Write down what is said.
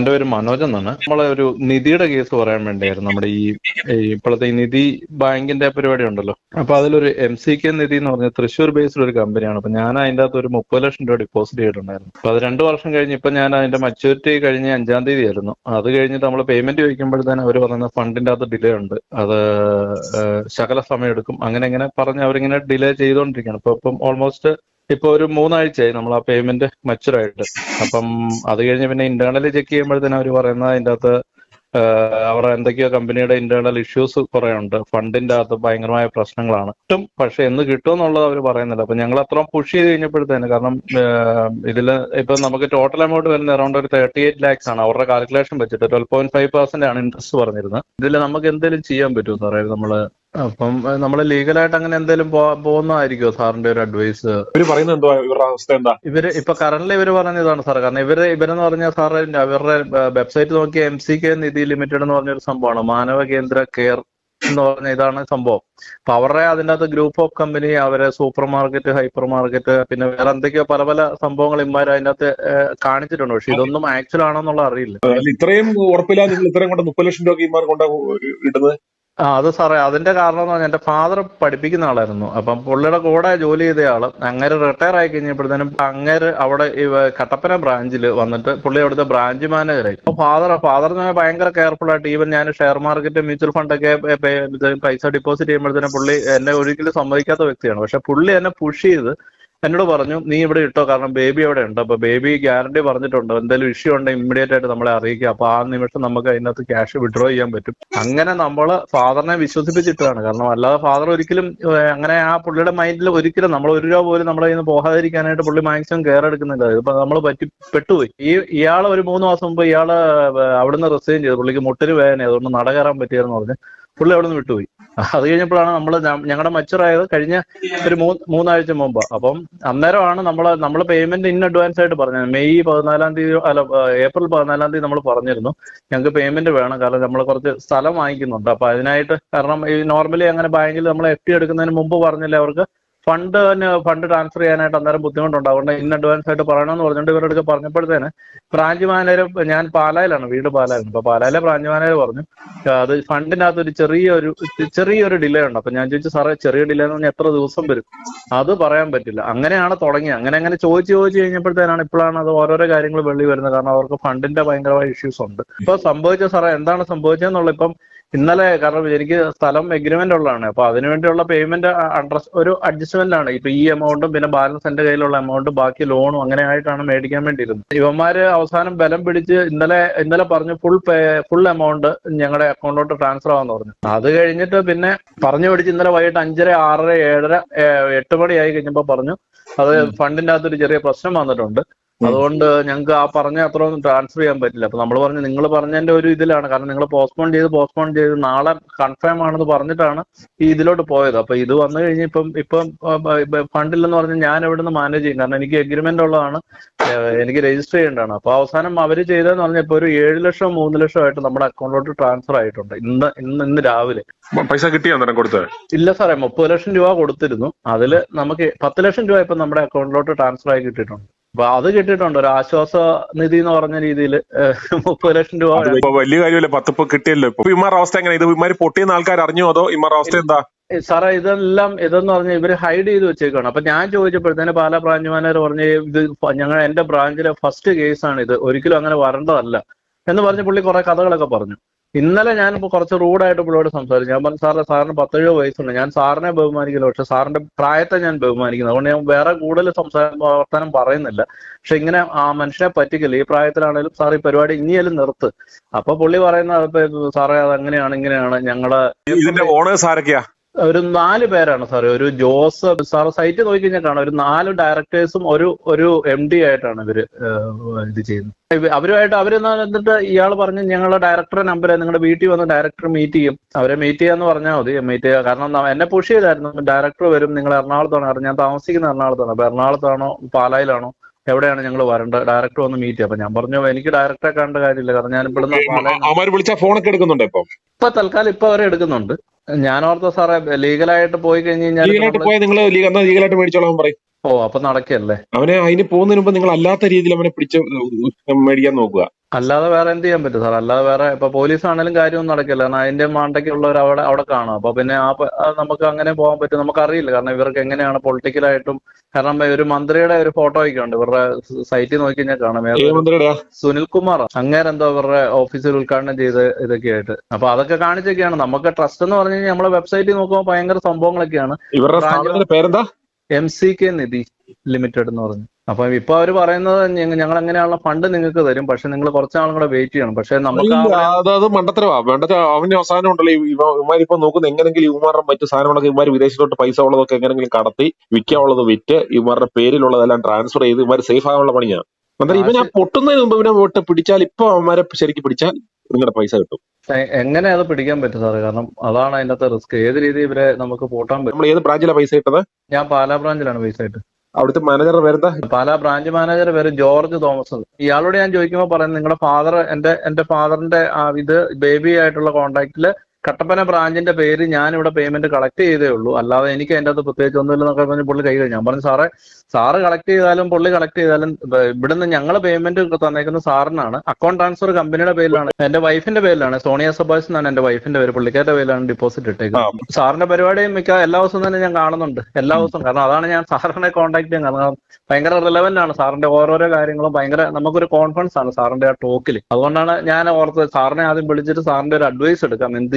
എന്റെ പേര് മനോജ് എന്നാണ്. നമ്മളെ ഒരു നിധിയുടെ കേസ് പറയാൻ വേണ്ടിയായിരുന്നു. നമ്മുടെ ഈ ഇപ്പോഴത്തെ ഈ നിധി ബാങ്കിന്റെ പരിപാടി ഉണ്ടല്ലോ. അപ്പൊ അതിലൊരു എം സി കെ നിധി എന്ന് പറഞ്ഞ തൃശ്ശൂർ ബേസ്ഡ് ഒരു കമ്പനിയാണ് അപ്പൊ ഞാൻ അതിന്റെ അകത്ത് ഒരു മുപ്പത് ലക്ഷം രൂപ ഡിപ്പോസിറ്റ് ചെയ്തിട്ടുണ്ടായിരുന്നു. അപ്പൊ അത് രണ്ടു വർഷം കഴിഞ്ഞ് ഇപ്പൊ ഞാൻ അതിന്റെ മെച്ചൂരിറ്റി കഴിഞ്ഞ് അഞ്ചാം തീയതി ആയിരുന്നു അത് കഴിഞ്ഞിട്ട് നമ്മൾ പേയ്മെന്റ് ചോദിക്കുമ്പോഴത്തേനും അവർ പറയുന്ന ഫണ്ടിന്റെ അകത്ത് ഡിലേ ഉണ്ട്. അത് ശകല സമയം എടുക്കും. അങ്ങനെ ഇങ്ങനെ പറഞ്ഞ് അവരിങ്ങനെ ഡിലേ ചെയ്തുകൊണ്ടിരിക്കുകയാണ്. ഇപ്പൊ ഇപ്പം ഓൾമോസ്റ്റ് ഇപ്പൊ ഒരു മൂന്നാഴ്ചയായി നമ്മൾ ആ പേയ്മെന്റ് മച്ചുറായിട്ട് അപ്പം അത് കഴിഞ്ഞ് പിന്നെ ഇന്റേണൽ ചെക്ക് ചെയ്യുമ്പോഴത്തേനും അവർ പറയുന്നത് അതിന്റെ അകത്ത് അവരുടെ എന്തൊക്കെയോ കമ്പനിയുടെ ഇന്റേണൽ ഇഷ്യൂസ് കുറെ ഉണ്ട് ഫണ്ടിന്റെ അകത്ത് ഭയങ്കരമായ പ്രശ്നങ്ങളാണ്. കിട്ടും പക്ഷെ എന്ന് കിട്ടും എന്നുള്ളത് അവർ പറയുന്നില്ല. അപ്പൊ ഞങ്ങൾ അത്രയും പുഷ് ചെയ്ത് കഴിഞ്ഞപ്പോഴത്തേന് കാരണം ഇതിൽ ഇപ്പൊ നമുക്ക് ടോട്ടൽ എമൗണ്ട് വരുന്ന അറൗണ്ട് ഒരു തേർട്ടി എയ്റ്റ് ലാക്സ് ആണ്. അവരുടെ കാൽക്കുലേഷൻ വെച്ചിട്ട് ട്വൽവ് പോയിന്റ് ഫൈവ് പെർസെന്റ് ആണ് ഇൻട്രസ്റ്റ് പറഞ്ഞിരുന്നത്. ഇതിൽ നമുക്ക് എന്തെങ്കിലും ചെയ്യാൻ പറ്റുമോ സാറേ? നമ്മൾ അപ്പം നമ്മൾ ലീഗലായിട്ട് അങ്ങനെ എന്തെങ്കിലും പോകുന്നതായിരിക്കുമോ സാറിന്റെ ഒരു അഡ്വൈസ് ഇവർ പറയുന്നത് എന്തോ ഇവരുടെ അവസ്ഥ എന്താ? ഇവർ ഇപ്പൊ കറന്റ് ഇവർ പറഞ്ഞ ഇതാണ് സാർ കാരണം ഇവർ ഇവരെന്ന് പറഞ്ഞാൽ സാറ് അവരുടെ വെബ്സൈറ്റ് നോക്കിയ M C K Nidhi limited എന്ന് പറഞ്ഞൊരു സംഭവമാണ്. മാനവ കേന്ദ്ര കെയർ എന്ന് പറഞ്ഞ ഇതാണ് സംഭവം. അപ്പൊ അവരുടെ അതിന്റെ അകത്ത് ഗ്രൂപ്പ് ഓഫ് കമ്പനി അവരെ സൂപ്പർ മാർക്കറ്റ് ഹൈപ്പർ മാർക്കറ്റ് പിന്നെ വേറെ എന്തൊക്കെയോ പല പല സംഭവങ്ങൾ ഇമാർ അതിന്റെ അകത്ത് കാണിച്ചിട്ടുണ്ട്. പക്ഷെ ഇതൊന്നും ആക്ച്വൽ ആണോന്നുള്ള അറിയില്ല. ഇത്രയും ഉറപ്പില്ലാതെ നിങ്ങൾ ഇത്രയും കൊണ്ട് മുപ്പത് ലക്ഷം രൂപ ഇമാർ കൊണ്ട് ഇടുന്നത്? ആ അത് സാറേ അതിന്റെ കാരണം എന്ന് പറഞ്ഞാൽ എന്റെ ഫാദർ പഠിപ്പിക്കുന്ന ആളായിരുന്നു. അപ്പം പുള്ളിയുടെ കൂടെ ജോലി ചെയ്ത ആൾ അങ്ങേര് റിട്ടയർ ആയി കഴിഞ്ഞപ്പോഴത്തേനും അങ്ങേര് അവിടെ ഈ കട്ടപ്പന ബ്രാഞ്ചിൽ വന്നിട്ട് പുള്ളി അവിടുത്തെ ബ്രാഞ്ച് മാനേജറായി അപ്പൊ ഫാദർ ഫാദർ ഭയങ്കര കെയർഫുൾ ആയിട്ട് ഈവൻ ഞാൻ ഷെയർ മാർക്കറ്റ് മ്യൂച്വൽ ഫണ്ട് ഒക്കെ പൈസ ഡിപ്പോസിറ്റ് ചെയ്യുമ്പോഴത്തേനും പുള്ളി എന്നെ ഒരിക്കലും സമ്മതിക്കാത്ത വ്യക്തിയാണ്. പക്ഷെ പുള്ളി എന്നെ പുഷ് ചെയ്ത് എന്നോട് പറഞ്ഞു നീ ഇവിടെ ഇട്ടോ കാരണം ബേബി അവിടെ ഉണ്ട്. അപ്പൊ ബേബി ഗ്യാരണ്ടി പറഞ്ഞിട്ടുണ്ട്. എന്തെങ്കിലും ഇഷ്യൂ ഉണ്ടെങ്കിൽ ഇമ്മീഡിയറ്റ് ആയിട്ട് നമ്മളെ അറിയിക്കുക. അപ്പൊ ആ നിമിഷം നമുക്ക് അതിനകത്ത് ക്യാഷ് വിഡ്രോ ചെയ്യാൻ പറ്റും. അങ്ങനെ നമ്മൾ ഫാദറിനെ വിശ്വസിപ്പിച്ചിട്ടാണ്. കാരണം അല്ലാതെ ഫാദർ ഒരിക്കലും അങ്ങനെ ആ പുള്ളിയുടെ മൈൻഡിൽ ഒരിക്കലും നമ്മൾ ഒരു രൂപ പോലും നമ്മളെ നിന്ന് പോകാതിരിക്കാനായിട്ട് പുള്ളി മാക്സിമം കെയർ എടുക്കുന്നില്ല. ഇപ്പൊ നമ്മൾ പറ്റി പെട്ടുപോയി. ഈ ഇയാൾ ഒരു മൂന്ന് മാസം മുമ്പ് ഇയാൾ അവിടുന്ന് റിസൈൻ ചെയ്തു. പുള്ളിക്ക് മുട്ടിന് വേദന അതുകൊണ്ട് നട കയറാൻ പറ്റിയെന്ന് പറഞ്ഞ്. പുള്ളി അവിടെ നിന്ന് വിട്ടുപോയി. അത് കഴിഞ്ഞപ്പോഴാണ് നമ്മൾ ഞങ്ങളുടെ മച്ചുറായത് കഴിഞ്ഞ ഒരു മൂന്ന് മൂന്നാഴ്ച മുമ്പ്. അപ്പം അന്നേരമാണ് നമ്മൾ നമ്മൾ പേയ്മെന്റ് ഇൻ അഡ്വാൻസ് ആയിട്ട് പറഞ്ഞത്. മെയ് പതിനാലാം തീയതി അല്ല ഏപ്രിൽ പതിനാലാം തീയതി നമ്മൾ പറഞ്ഞിരുന്നു. ഞങ്ങൾക്ക് പേയ്മെന്റ് വേണം. കാരണം നമ്മൾ കുറച്ച് സ്ഥലം വാങ്ങിക്കുന്നുണ്ട്. അപ്പൊ അതിനായിട്ട് കാരണം ഈ നോർമലി അങ്ങനെ ബാങ്കിൽ നമ്മൾ എഫ് ഡി എടുക്കുന്നതിന് മുമ്പ് പറഞ്ഞില്ലേ അവർക്ക്? ഫണ്ട് ഫണ്ട് ട്രാൻസ്ഫർ ചെയ്യാനായിട്ട് അന്നേരം ബുദ്ധിമുട്ടുണ്ട് അതുകൊണ്ട് ഇന്ന് അഡ്വാൻസ് ആയിട്ട് പറയണമെന്ന് പറഞ്ഞിട്ട് ഇവരുടെ അടുത്ത് പറഞ്ഞപ്പോഴത്തേന് ബ്രാഞ്ച് മാനേജർ ഞാൻ പാലായിലാണ് വീട് പാലായിലാണ് അപ്പൊ പാലായിലെ ബ്രാഞ്ച് മാനേജർ പറഞ്ഞു "ആ, അത് ഫണ്ടിനകത്ത് ഒരു ചെറിയൊരു ചെറിയൊരു ഡിലേ ഉണ്ട്. അപ്പൊ ഞാൻ ചോദിച്ചു സാറേ ചെറിയ ഡിലേ എന്ന് പറഞ്ഞാൽ എത്ര ദിവസം വരും? അത് പറയാൻ പറ്റില്ല. അങ്ങനെയാണ് തുടങ്ങിയത്. അങ്ങനെ അങ്ങനെ ചോദിച്ചു ചോദിച്ചു കഴിഞ്ഞപ്പോഴത്തേനാണ് ഇപ്പോഴാണ് അത് ഓരോരോ കാര്യങ്ങൾ വെള്ളി വരുന്നത്. കാരണം അവർക്ക് ഫണ്ടിന്റെ ഭയങ്കരമായ ഇഷ്യൂസ് ഉണ്ട്. ഇപ്പൊ സംഭവിച്ച സാറേ എന്താണ് സംഭവിച്ചതെന്നുള്ള ഇപ്പം ഇന്നലെ കാരണം എനിക്ക് സ്ഥലം എഗ്രിമെന്റ് ഉള്ളതാണ്. അപ്പൊ അതിനുവേണ്ടിയുള്ള പേയ്മെന്റ് അഡ്രസ് ഒരു അഡ്ജസ്റ്റ്മെന്റ് ആണ് ഇപ്പൊ ഈ എമൗണ്ടും പിന്നെ ബാലൻസ് എന്റെ കയ്യിലുള്ള എമൗണ്ടും ബാക്കി ലോണും അങ്ങനെ ആയിട്ടാണ് മേടിക്കാൻ വേണ്ടിയിരുന്നത്. ഇവന്മാര് അവസാനം ബലം പിടിച്ച് ഇന്നലെ ഇന്നലെ പറഞ്ഞു ഫുൾ പേ ഫുൾ എമൗണ്ട് ഞങ്ങളുടെ അക്കൗണ്ടിലോട്ട് ട്രാൻസ്ഫർ ആവാന്ന് പറഞ്ഞു. അത് കഴിഞ്ഞിട്ട് പിന്നെ പറഞ്ഞു പിടിച്ച് ഇന്നലെ വൈകിട്ട് അഞ്ചര ആറര ഏഴര എട്ട് മണി ആയി കഴിഞ്ഞപ്പോ പറഞ്ഞു അത് ഫണ്ടിന്റെ അകത്ത് ഒരു ചെറിയ പ്രശ്നം വന്നിട്ടുണ്ട്. അതുകൊണ്ട് ഞങ്ങൾക്ക് ആ പറഞ്ഞ അത്ര ഒന്നും ട്രാൻസ്ഫർ ചെയ്യാൻ പറ്റില്ല. അപ്പൊ നമ്മൾ പറഞ്ഞു നിങ്ങൾ പറഞ്ഞതിന്റെ ഒരു ഇതിലാണ്. കാരണം നിങ്ങൾ പോസ്റ്റ്പോൺ ചെയ്ത് പോസ്റ്റ്പോൺ ചെയ്ത് നാളെ കൺഫേം ആണെന്ന് പറഞ്ഞിട്ടാണ് ഈ ഇതിലോട്ട് പോയത്. അപ്പൊ ഇത് വന്നു കഴിഞ്ഞ് ഇപ്പം ഇപ്പം ഫണ്ടില്ലെന്ന് പറഞ്ഞ് ഞാൻ എവിടെ നിന്ന് മാനേജ് ചെയ്യും? കാരണം എനിക്ക് എഗ്രിമെന്റ് ഉള്ളതാണ്. എനിക്ക് രജിസ്റ്റർ ചെയ്യേണ്ടതാണ്. അപ്പൊ അവസാനം അവർ ചെയ്തതെന്ന് പറഞ്ഞ ഇപ്പൊ ഒരു ഏഴ് ലക്ഷം മൂന്ന് ലക്ഷം ആയിട്ട് നമ്മുടെ അക്കൗണ്ടിലോട്ട് ട്രാൻസ്ഫർ ആയിട്ടുണ്ട്. ഇന്ന് ഇന്ന് ഇന്ന് രാവിലെ. പൈസ കിട്ടിയോ അന്നേരം കൊടുത്തത് ഇല്ല സാറേ മുപ്പത് ലക്ഷം രൂപ കൊടുത്തിരുന്നു. അതിൽ നമുക്ക് പത്ത് ലക്ഷം രൂപ ഇപ്പൊ നമ്മുടെ അക്കൗണ്ടിലോട്ട് ട്രാൻസ്ഫർ ആയി കിട്ടിയിട്ടുണ്ട്. അപ്പൊ അത് കിട്ടിയിട്ടുണ്ട്. ഒരു ആശ്വാസ നിധി എന്ന് പറഞ്ഞ രീതിയിൽ മുപ്പത് ലക്ഷം രൂപ ഇപ്പൊ വലിയ കാര്യമല്ലേ. പത്ത് ഇപ്പൊ കിട്ടിയല്ലോ ഇപ്പൊ. ഇമാർ അവസ്ഥ എങ്ങനെ ഇത് ഇമാര് പൊട്ടിയെന്ന് ആൾക്കാർ അറിഞ്ഞോ? അതോ ഇമാർ അവസ്ഥ എന്താ? സാറേ ഇതെല്ലാം ഇതെന്ന് പറഞ്ഞാൽ ഇവർ ഹൈഡ് ചെയ്ത് വെച്ചേക്കാണ്. അപ്പൊ ഞാൻ ചോദിച്ചപ്പോഴത്തേന് പാല ബ്രാഞ്ച് മാനേജർ പറഞ്ഞ ഇത് ഞങ്ങൾ എന്റെ ബ്രാഞ്ചിലെ ഫസ്റ്റ് കേസാണ് ഇത് ഒരിക്കലും അങ്ങനെ വരേണ്ടതല്ല എന്ന് പറഞ്ഞ് പുള്ളി കുറെ കഥകളൊക്കെ പറഞ്ഞു. ഇന്നലെ ഞാൻ കുറച്ച് റൂഡായിട്ട് പുള്ളിയോട് സംസാരിച്ചു. ഞാൻ പറഞ്ഞു സാറിന് സാറിന് പത്തേഴ് വയസ്സുണ്ട്. ഞാൻ സാറിനെ ബഹുമാനിക്കില്ല പക്ഷെ സാറിന്റെ പ്രായത്തെ ഞാൻ ബഹുമാനിക്കുന്നു. അതുകൊണ്ട് ഞാൻ വേറെ കൂടുതൽ സംസാരം വർത്തമാനം പറയുന്നില്ല. പക്ഷെ ഇങ്ങനെ ആ മനുഷ്യനെ പറ്റിക്കില്ല ഈ പ്രായത്തിലാണെങ്കിലും സാർ ഈ പരിപാടി ഇനിയാലും നിർത്ത്. അപ്പൊ പുള്ളി പറയുന്ന സാറേ അത് അങ്ങനെയാണ് ഇങ്ങനെയാണ്. ഞങ്ങൾ ഇതിന്റെ ഓണേഴ്സ് ആരൊക്കെയാ? ഒരു നാല് പേരാണ് സാർ ഒരു ജോസ് സാർ സൈറ്റ് നോക്കി കഴിഞ്ഞിട്ടാണ് ഒരു നാല് ഡയറക്ടേഴ്സും ഒരു ഒരു എം ഡി ആയിട്ടാണ് ഇവർ ഇത് ചെയ്യുന്നത്. അവരുമായിട്ട് അവർ എന്നാ എന്നിട്ട് ഇയാൾ പറഞ്ഞു ഞങ്ങളുടെ ഡയറക്ടറെ നമ്പർ നിങ്ങളുടെ വീട്ടിൽ വന്ന് ഡയറക്ടർ മീറ്റ് ചെയ്യും. അവരെ മീറ്റ് ചെയ്യാന്ന് പറഞ്ഞാൽ മതി മീറ്റ് ചെയ്യുക കാരണം എന്നെ പുഷ് ചെയ്തായിരുന്നു. ഡയറക്ടർ വരും നിങ്ങൾ എറണാകുളത്താണ്. ഞാൻ താമസിക്കുന്ന എറണാകുളത്താണ്. അപ്പൊ എറണാകുളത്താണോ പാലായിലാണോ? എവിടെയാണ് ഞങ്ങൾ വരേണ്ടത് ഡയറക്ടർ വന്ന് മീറ്റ് ചെയ്യാം. അപ്പൊ ഞാൻ പറഞ്ഞു എനിക്ക് ഡയറക്ടറെ കാണേണ്ട കാര്യമില്ല. കാരണം ഞാൻ ഇവിടുന്ന് വിളിച്ച ഫോണൊക്കെ എടുക്കുന്നുണ്ട് ഇപ്പൊ? ഇപ്പൊ തൽക്കാലം ഇപ്പൊ അവരെ എടുക്കുന്നുണ്ട്. ഞാൻ ഓർത്ത സാറേ ലീഗലായിട്ട് പോയി കഴിഞ്ഞ് കഴിഞ്ഞാൽ ഓ അപ്പൊ നടക്കല്ലേ? അവനെ അതിന് പോകുന്നതിന് മുമ്പ് നിങ്ങൾ അല്ലാത്ത രീതിയിൽ അവനെ പിടിച്ച് മേടിക്കാൻ നോക്കുക. അല്ലാതെ വേറെ എന്ത് ചെയ്യാൻ പറ്റും സാർ? അല്ലാതെ വേറെ ഇപ്പൊ പോലീസ് ആണെങ്കിലും കാര്യമൊന്നും നടക്കില്ല. കാരണം അതിന്റെ മണ്ടയ്ക്കുള്ളവർ അവിടെ അവിടെ കാണും. അപ്പൊ പിന്നെ ആ നമുക്ക് അങ്ങനെ പോകാൻ പറ്റും. നമുക്കറിയില്ല. കാരണം ഇവർക്ക് എങ്ങനെയാണ് പൊളിറ്റിക്കലായിട്ടും കാരണം ഒരു മന്ത്രിയുടെ ഒരു ഫോട്ടോ ഒക്കെ ഉണ്ട്. ഇവരുടെ സൈറ്റിൽ നോക്കി കഴിഞ്ഞാൽ കാണാം. സുനിൽ കുമാർ അങ്ങേരെന്തോ ഇവരുടെ ഓഫീസിൽ ഉദ്ഘാടനം ചെയ്ത് ഇതൊക്കെ ആയിട്ട് അപ്പൊ അതൊക്കെ കാണിച്ചൊക്കെയാണ്. നമുക്ക് ട്രസ്റ്റ് എന്ന് പറഞ്ഞു കഴിഞ്ഞാൽ നമ്മളെ വെബ്സൈറ്റിൽ നോക്കുമ്പോൾ ഭയങ്കര സംഭവങ്ങളൊക്കെയാണ്. M C K Nidhi limited എന്ന് പറഞ്ഞു. അപ്പൊ ഇപ്പൊ അവർ പറയുന്നത് ഞങ്ങ- ഞങ്ങൾ അങ്ങനെയുള്ള ഫണ്ട് നിങ്ങൾക്ക് തരും പക്ഷെ നിങ്ങൾ കുറച്ച് നാളും കൂടെ വെയിറ്റ് ചെയ്യണം. പക്ഷെ നമുക്ക് അതായത് മണ്ടത്തരവാ. മണ്ടത്തര അവന്റെ അവസാനം ഉണ്ടല്ലോ ഇവന്മാരിപ്പോ നോക്കുന്ന എങ്ങനെങ്കിലും ഇവന്മാരുടെ മറ്റു സാധനങ്ങളൊക്കെ ഇവർ വിദേശത്തോട്ട് പൈസ ഉള്ളതൊക്കെ എങ്ങനെങ്കിലും കടത്തി വിൽക്കാനുള്ളത് വിറ്റ് ഇവരുടെ പേരിലുള്ളതെല്ലാം ട്രാൻസ്ഫർ ചെയ്ത് ഇവന്മാർ സേഫ് ആകാനുള്ള പണിയാണ് അന്നേരം ഇവനെ പൊട്ടുന്നതിന് മുമ്പ് ഇവനെ വിട്ട് പിടിച്ചാൽ ഇപ്പൊ അവന്മാരെ ശരിക്കും പിടിച്ചാൽ നിങ്ങളുടെ പൈസ കിട്ടും. എങ്ങനെ അത് പിടിക്കാൻ പറ്റും സാറ്? കാരണം അതാണ് അതിന്റെ റിസ്ക് ഏത് രീതി ഇവരെ നമുക്ക് പൂട്ടാൻ പറ്റും? നമ്മൾ ഏത് ബ്രാഞ്ചിലാണ് പൈസ ഇട്ടത് ഞാൻ പാലാ ബ്രാഞ്ചിലാണ് പൈസ ആയിട്ട് അവിടുത്തെ മാനേജറുടെ പേരെന്താ? പാലാ ബ്രാഞ്ച് മാനേജർ പേര് ജോർജ് തോമസ് ഇയാളോട് ഞാൻ ചോദിക്കുമ്പോൾ പറയുന്നത് നിങ്ങളുടെ ഫാദർ എന്റെ എന്റെ ഫാദറിന്റെ ഇത് ബേബി ആയിട്ടുള്ള കോണ്ടാക്റ്റിൽ കട്ടപ്പന ബ്രാഞ്ചിന്റെ പേര് ഞാൻ ഇവിടെ പേയ്മെന്റ് കളക്ട് ചെയ്തേ ഉള്ളൂ. അല്ലാതെ എനിക്ക് അതിന്റെ അകത്ത് പ്രത്യേകിച്ച് ഒന്നുമില്ല എന്നൊക്കെ പറഞ്ഞ് പുള്ളി കൈ കഴിഞ്ഞു. ഞാൻ പറഞ്ഞു സാറേ സാറ് കളക്ട് ചെയ്താലും പുള്ളി കളക്ട് ചെയ്താലും ഇവിടുന്ന് ഞങ്ങൾ പേയ്മെന്റ് തന്നേക്കുന്ന സാറിനാണ്. അക്കൗണ്ട് ട്രാൻസ്ഫർ കമ്പനിയുടെ പേരിലാണ്. എന്റെ വൈഫിന്റെ പേരിലാണ്. സോണിയ സബാസ് എന്നാണ് എന്റെ വൈഫിന്റെ പേര്. പുള്ളിക്കാരുടെ പേരിലാണ് ഡിപ്പോസിറ്റ് ഇട്ടേക്കുന്നത്. സാറിന്റെ പരിപാടിയും മിക്ക എല്ലാ ദിവസവും തന്നെ ഞാൻ കാണുന്നുണ്ട്. എല്ലാ ദിവസവും. കാരണം അതാണ് ഞാൻ സാറിനെ കോൺടാക്ട് ചെയ്യാൻ കാരണം. ഭയങ്കര റിലവന്റ് ആണ് സാറിന്റെ ഓരോരോ കാര്യങ്ങളും. ഭയങ്കര നമുക്കൊരു കോൺഫിഡൻസ് ആണ് സാറിന്റെ ആ ടോക്കിൽ അതുകൊണ്ടാണ് ഞാൻ ഓർത്ത് സാറിനെ ആദ്യം വിളിച്ചിട്ട് സാറിന്റെ ഒരു അഡ്വൈസ് എടുക്കാം. എന്ത്